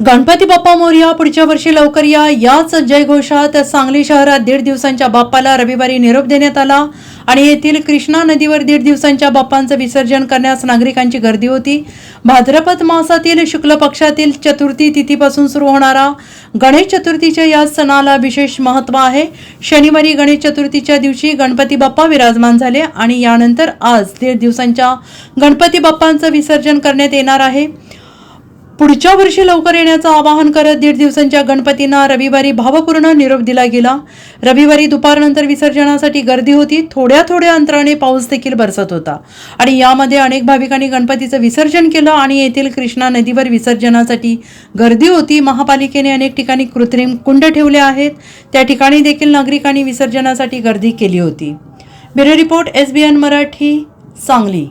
गणपती बाप्पा मोरया पुढच्या वर्षी लवकर या. याच जयघोषात सांगली शहरात दीड दिवसांच्या बाप्पाला रविवारी निरोप देण्यात आला आणि येथील कृष्णा नदीवर दीड दिवसांच्या बाप्पांचं विसर्जन करण्यास नागरिकांची गर्दी होती. भाद्रपद मासातील शुक्ल पक्षातील चतुर्थी तिथीपासून सुरू होणारा गणेश चतुर्थीच्या या सणाला विशेष महत्त्व आहे. शनिवारी गणेश चतुर्थीच्या दिवशी गणपती बाप्पा विराजमान झाले आणि यानंतर आज दीड दिवसांच्या गणपती बाप्पांचं विसर्जन करण्यात येणार आहे. पुढच्या वर्षी लवकर येण्याचं आवाहन करत दीड दिवसांच्या गणपतींना रविवारी भावपूर्ण निरोप दिला गेला. रविवारी दुपारनंतर विसर्जनासाठी गर्दी होती. थोड्या थोड्या अंतराने पाऊस देखील बरसत होता. आणि यामध्ये अनेक भाविकांनी गणपतीचं विसर्जन केलं आणि येथील कृष्णा नदीवर विसर्जनासाठी गर्दी होती. महापालिकेने अनेक ठिकाणी कृत्रिम कुंड ठेवले आहेत. त्या ठिकाणी देखील नागरिकांनी विसर्जनासाठी गर्दी केली होती. Bureau report S B N Marathi Sangli.